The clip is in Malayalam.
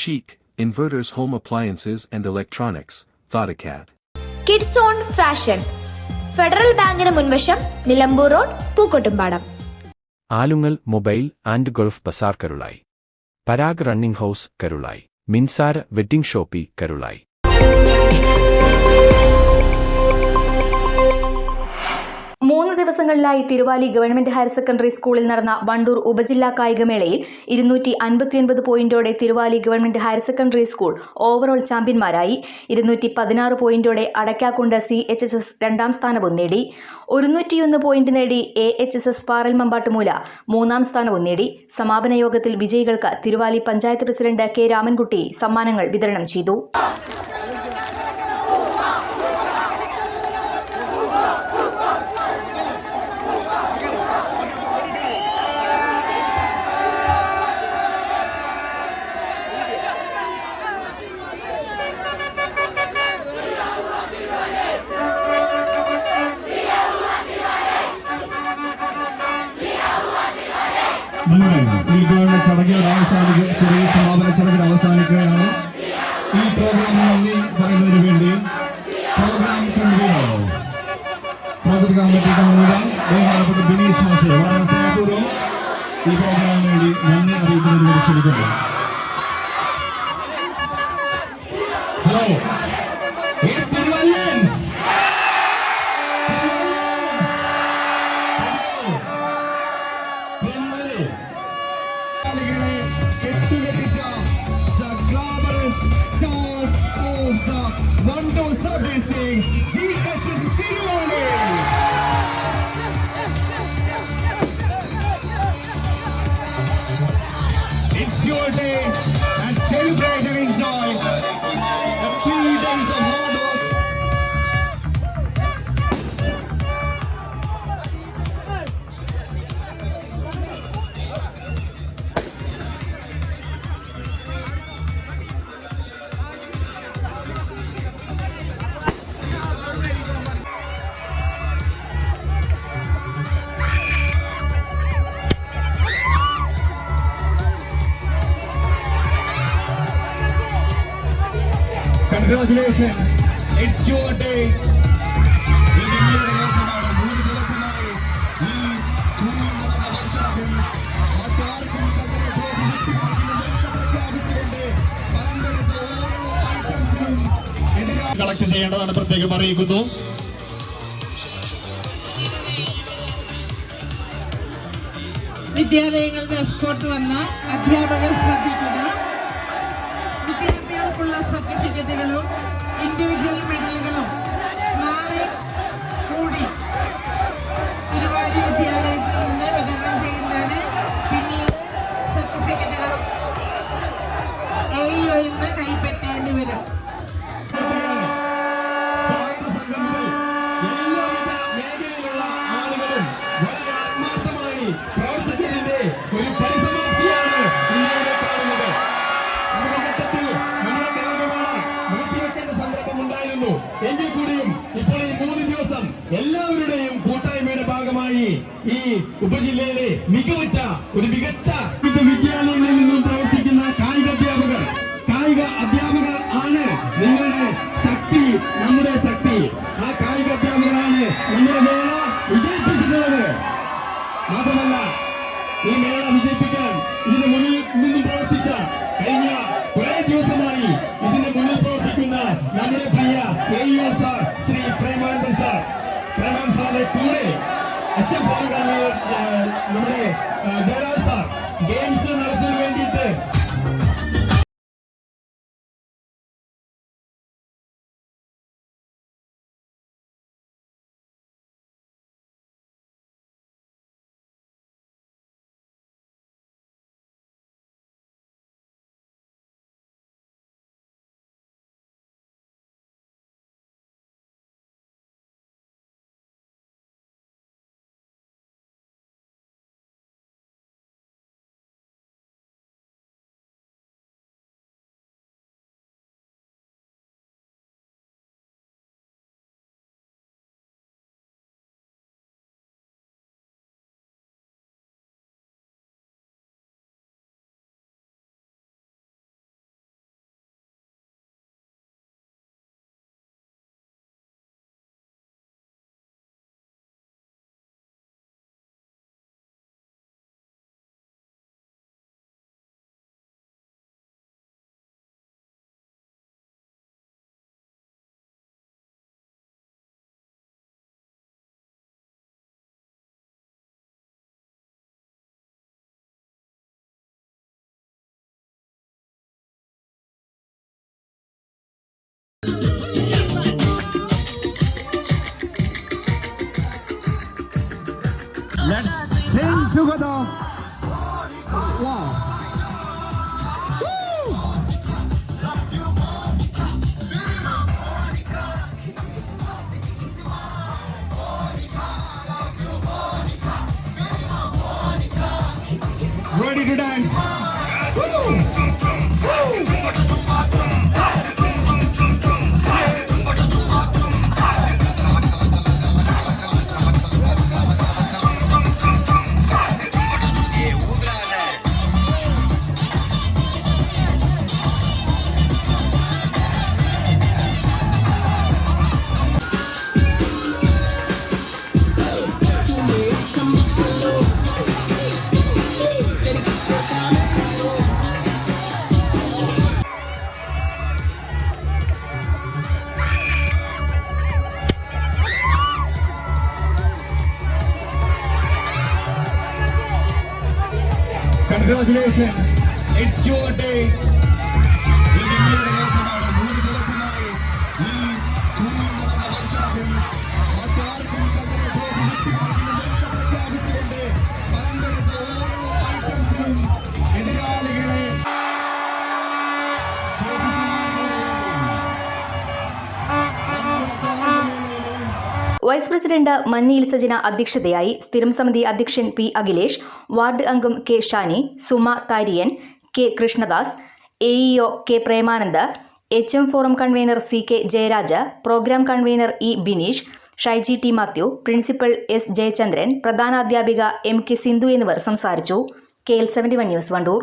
Chic, Inverters Home Appliances and Electronics, Thoughtacad. Kids on fashion federal ബാങ്കിന് മുൻവശം Nilambur road Pookkottumpadam. Alungal mobile and gulf bazaar Karulai Parag running house Karulai. Minsara wedding shoppy Karulai. ദിവസങ്ങളിലായി തിരുവാലി ഗവൺമെന്റ് ഹയർ സെക്കൻഡറി സ്കൂളിൽ നടന്ന വണ്ടൂർ ഉപജില്ലാ കായികമേളയിൽ ഇരുന്നൂറ്റി അൻപത്തിയൊൻപത് പോയിന്റോടെ Thiruvali government higher secondary school overall ചാമ്പ്യന്മാരായി. ഇരുന്നൂറ്റി പതിനാറ് പോയിന്റോടെ Adakkakundu C H S S രണ്ടാം സ്ഥാനവും നേടി. ഒരുന്നൂറ്റിയൊന്ന് പോയിന്റ് നേടി A H S S Paral Mambattumoola മൂന്നാം സ്ഥാനവും നേടി. സമാപന യോഗത്തിൽ വിജയികൾക്ക് തിരുവാലി പഞ്ചായത്ത് പ്രസിഡന്റ് കെ രാമൻകുട്ടി സമ്മാനങ്ങൾ വിതരണം ചെയ്തു. നമ്മുടെ ഉദ്ഘാടന ചടങ്ങിൽ അവസാനിക്കുക ചെറിയ സമാപന ചടങ്ങിൽ അവസാനിക്കുകയാണ്. ഈ പ്രോഗ്രാം നന്ദി പറയുന്നതിന് വേണ്ടി. പ്രോഗ്രാം കൺവീനർ കമ്മിറ്റിയുടെ മൂലം ബഹുമാനപ്പെട്ട ബിനീഷ് മാഷെ. വളരെ ഈ പ്രോഗ്രാമിന് വേണ്ടി നന്ദി അറിയിക്കുന്നതിന് ഹലോ പങ്കെടുത്ത ഇറ്റ്സ് യുവർ ഡേ കളക്ട് ചെയ്യേണ്ടതാണ് പ്രത്യേകം അറിയിക്കുന്നു. വിദ്യാലയങ്ങളുടെ എസ്കോർട്ട് വന്ന അധ്യാപകർ ശ്രദ്ധിക്കുക. വിദ്യാർത്ഥികൾക്കുള്ള സർട്ടിഫിക്കറ്റുകളും ഉപജില്ലയിലെ മികവുറ്റ ഒരു മികച്ച Let's sing together. Wow. Ready to dance. Woo! Woo! Congratulations. It's your day. Vice president മഞ്ഞയിൽ സജന അധ്യക്ഷതയായി സ്ഥിരം സമിതി അധ്യക്ഷൻ പി അഖിലേഷ് വാർഡ് അംഗം K Shani Suma Thariyan K Krishnadas A EO K Premanand H M forum convener C K Jayaraja programme convener E Bineesh Shyji T Mathew principal S Jayachandran പ്രധാന അധ്യാപിക എം കെ സിന്ധു എന്നിവർ സംസാരിച്ചു. K L seventy one news Wandoor.